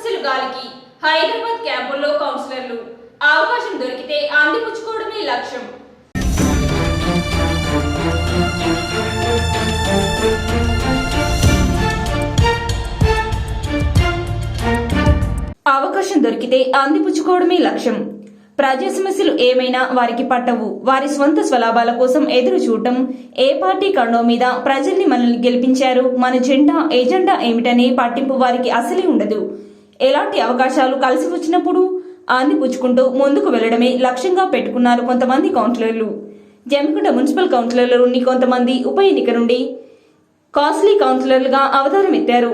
సమస్యలు గాలికి హైదరాబాద్ క్యాంపుల్లో కౌన్సిలర్లు. అవకాశం దొరికితే అందిపుచ్చుకోవడమే లక్ష్యం. అవకాశం దొరికితే అందిపుచ్చుకోవడమే లక్ష్యం. ప్రజా సమస్యలు ఏమైనా వారికి పట్టవు. వారి స్వంత స్వలాభాల కోసం ఎదురు చూడటం ఏ పార్టీ కండో మీద ప్రజల్ని మనల్ని గెలిపించారు మన జెండా ఎజెండా ఏమిటనే పట్టింపు వారికి అసలే ఉండదు. ఎలాంటి అవకాశాలు కలిసి వచ్చినప్పుడు? అందిపుచ్చుకుంటూ ముందుకు వెళ్ళడమే లక్ష్యంగా పెట్టుకున్నారు కొంతమంది కౌన్సిలర్లు. జమ్మికుంట మున్సిపల్ కౌన్సిలర్ల నుండి కొంతమంది ఉప ఎన్నిక నుండి కాస్ట్లీ కౌన్సిలర్లుగా అవతారం ఎత్తారు.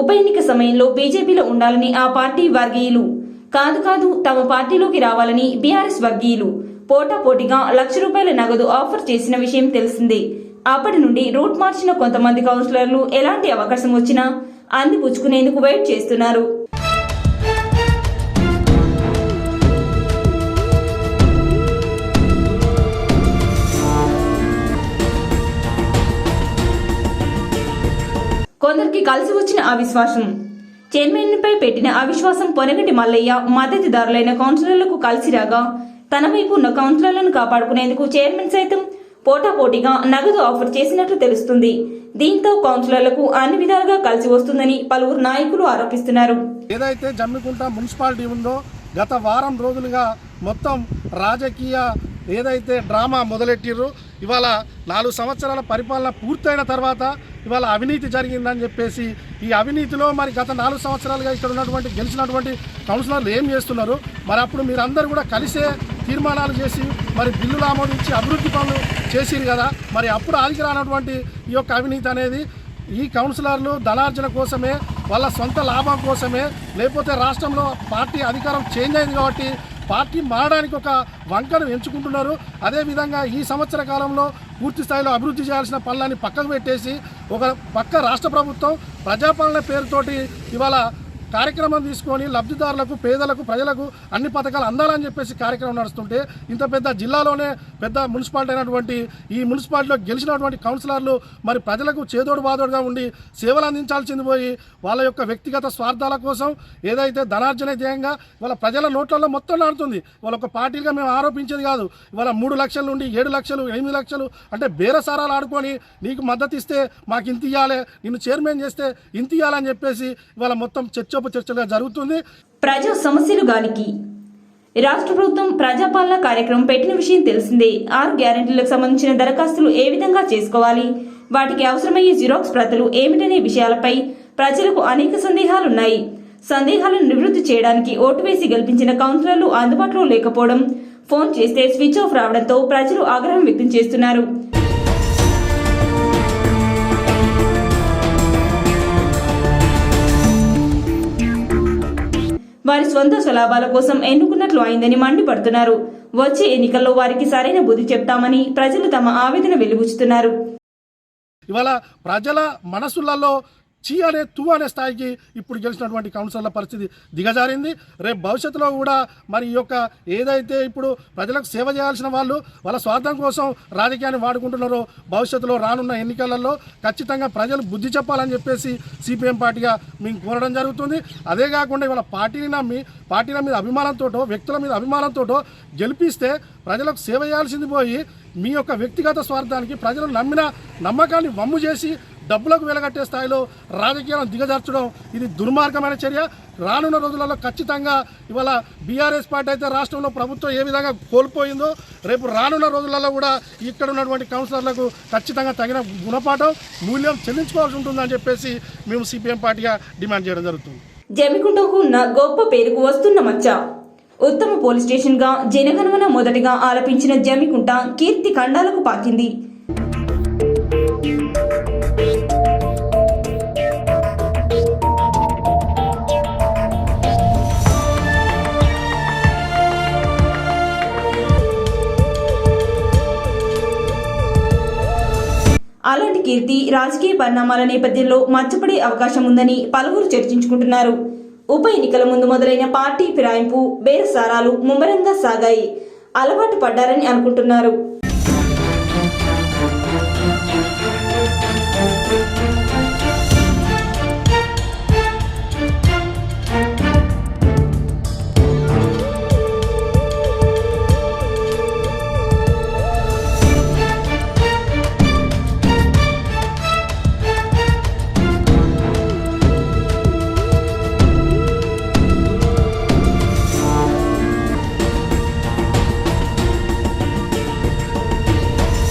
ఉప ఎన్నిక సమయంలో బీజేపీలో ఉండాలని ఆ పార్టీ వర్గీయులు. కాదు కాదు తమ పార్టీలోకి రావాలని బీఆర్ఎస్ వర్గీయులు. పోటాపోటీగా లక్ష రూపాయల నగదు ఆఫర్ చేసిన విషయం తెలిసిందే. అప్పటి నుండి రూట్ మార్చిన కొంతమంది కౌన్సిలర్లు ఎలాంటి అవకాశం వచ్చినా అందిపుచ్చుకునేందుకు వెయిట్ చేస్తున్నారు. కొందరికి కలిసి వచ్చిన అవిశ్వాసం. విశ్వాసం చైర్మన్పై పెట్టిన అవిశ్వాసం పొనగటి మల్లయ్య మద్దతుదారులైన కౌన్సిలర్లకు కలిసి రాగా తన వైపు ఉన్న కౌన్సిలర్లను కాపాడుకునేందుకు చైర్మన్ సైతం పోటాపోటీగా నగదు ఆఫర్ చేసినట్లు తెలుస్తుంది. దీంతో కౌన్సిలర్లకు అన్ని విధాలుగా కలిసి వస్తుందని పలువురు నాయకులు ఆరోపిస్తున్నారు. ఏదైతే జమ్మికుంట మున్సిపాలిటీ ఉందో గత వారం రోజులుగా మొత్తం రాజకీయ ఏదైతే డ్రామా మొదలెట్టిర్రు ఇవాళ నాలుగు సంవత్సరాల పరిపాలన పూర్తయిన తర్వాత ఇవాళ అవినీతి జరిగిందని చెప్పేసి ఈ అవినీతిలో మరి గత నాలుగు సంవత్సరాలుగా ఇక్కడ ఉన్నటువంటి గెలిచినటువంటి కౌన్సిలర్లు ఏం చేస్తున్నారు? మరి అప్పుడు మీరందరూ కూడా కలిసే తీర్మానాలు చేసి మరి బిల్లులు ఆమోదించి అభివృద్ధి పనులు చేసిరు కదా. మరి అప్పుడు ఆదికి రానటువంటి ఈ యొక్క అవినీతి అనేది ఈ కౌన్సిలర్లు ధనార్జన కోసమే వాళ్ళ సొంత లాభం కోసమే లేకపోతే రాష్ట్రంలో పార్టీ అధికారం చేంజ్ అయింది కాబట్టి పార్టీ మారడానికి ఒక వంకను ఎంచుకుంటున్నారు. అదేవిధంగా ఈ సంవత్సర కాలంలో పూర్తి స్థాయిలో అభివృద్ధి చేయాల్సిన పనులని పక్కకు పెట్టేసి ఒక పక్క రాష్ట్ర ప్రభుత్వం ప్రజాపాలన పేరుతోటి ఇవాళ కార్యక్రమం తీసుకొని లబ్ధిదారులకు పేదలకు ప్రజలకు అన్ని పథకాలు అందాలని చెప్పేసి కార్యక్రమం నడుస్తుంటే ఇంత పెద్ద జిల్లాలోనే పెద్ద మున్సిపాలిటీ అయినటువంటి ఈ మున్సిపాలిటీలో గెలిచినటువంటి కౌన్సిలర్లు మరి ప్రజలకు చేదోడు బాదోడుగా ఉండి సేవలు అందించాల్సింది పోయి వాళ్ళ యొక్క వ్యక్తిగత స్వార్థాల కోసం ఏదైతే ధనార్జన ధ్యేయంగా వాళ్ళ ప్రజల నోట్లలో మొత్తం నాడుతుంది. వాళ్ళ ఒక పార్టీగా మేము ఆరోపించేది కాదు. ఇవాళ మూడు లక్షల నుండి ఏడు లక్షలు ఎనిమిది లక్షలు అంటే బేరసారాలు ఆడుకొని నీకు మద్దతు ఇస్తే మాకు ఇంత ఇవ్వాలి నిన్ను చైర్మన్ చేస్తే ఇంత ఇవ్వాలని చెప్పేసి ఇవాళ మొత్తం చర్చోప చర్చగా జరుగుతుంది. ప్రజా సమస్యలు గాలికి. రాష్ట్ర ప్రభుత్వం ప్రజాపాలన కార్యక్రమం పెట్టిన విషయం తెలిసిందే. ఆరు గ్యారెంటీలకు సంబంధించిన దరఖాస్తులు ఏ విధంగా చేసుకోవాలి? వాటికి అవసరమయ్యే జిరాక్స్ ప్రతులు ఏమిటనే విషయాలపై ప్రజలకు అనేక సందేహాలున్నాయి. సందేహాలను నివృత్తి చేయడానికి ఓటు వేసి గెలిపించిన కౌన్సిలర్లు అందుబాటులో లేకపోవడం ఫోన్ చేస్తే స్విచ్ ఆఫ్ రావడంతో ప్రజలు ఆగ్రహం వ్యక్తం చేస్తున్నారు. వారి స్వంత స్వలాభాల కోసం ఎన్నుకున్నట్లు అయిందని మండిపడుతున్నారు. వచ్చే ఎన్నికల్లో వారికి సరైన బుద్ధి చెప్తామని ప్రజలు తమ ఆవేదన వెలుగుచుతున్నారు ఇవాళ ప్రజల మనసులలో చీ అనే తు అనే స్థాయికి ఇప్పుడు గెలిచినటువంటి కౌన్సిలర్ల పరిస్థితి దిగజారింది. రేపు భవిష్యత్తులో కూడా మరి ఈ యొక్క ఏదైతే ఇప్పుడు ప్రజలకు సేవ చేయాల్సిన వాళ్ళు వాళ్ళ స్వార్థం కోసం రాజకీయాన్ని వాడుకుంటున్నారో భవిష్యత్తులో రానున్న ఎన్నికలలో ఖచ్చితంగా ప్రజలు బుద్ధి చెప్పాలని చెప్పేసి సిపిఎం పార్టీగా మేము కోరడం జరుగుతుంది. అదే కాకుండా ఇవాళ పార్టీని నమ్మి పార్టీల మీద అభిమానంతోటో వ్యక్తుల మీద అభిమానంతోటో గెలిపిస్తే ప్రజలకు సేవ చేయాల్సింది పోయి మీ యొక్క వ్యక్తిగత స్వార్థానికి ప్రజలు నమ్మిన నమ్మకాన్ని వమ్ము చేసి డబ్బులకు వెలగట్టే స్థాయిలో రాజకీయాలను దిగజార్చడం ఇది దుర్మార్గమైన చర్య. రానున్న రోజులలో ఖచ్చితంగా ఇవాళ బీఆర్ఎస్ పార్టీ అయితే రాష్ట్రంలో ప్రభుత్వం ఏ విధంగా కోల్పోయిందో రేపు రానున్న రోజులలో కూడా ఇక్కడ ఉన్నటువంటి కౌన్సిలర్లకు ఖచ్చితంగా తగిన గుణపాఠం మూల్యం చెల్లించుకోవాల్సి ఉంటుందని చెప్పేసి మేము సిపిఎం పార్టీగా డిమాండ్ చేయడం జరుగుతుంది. జమికుంటకు ఉన్న గొప్ప పేరుకు వస్తున్న మచ్చ. ఉత్తమ పోలీస్ స్టేషన్గా జనగణమన మొదటిగా ఆలపించిన జమికుంట కీర్తి ఖండాలకు పాకింది కీర్తి రాజకీయ పరిణామాల నేపథ్యంలో మచ్చపడే అవకాశం ఉందని పలువురు చర్చించుకుంటున్నారు. ఉప ఎన్నికల ముందు మొదలైన పార్టీ ఫిరాయింపు బేరసారాలు ముమ్మరంగా సాగాయి. అలవాటు పడ్డారని అనుకుంటున్నారు.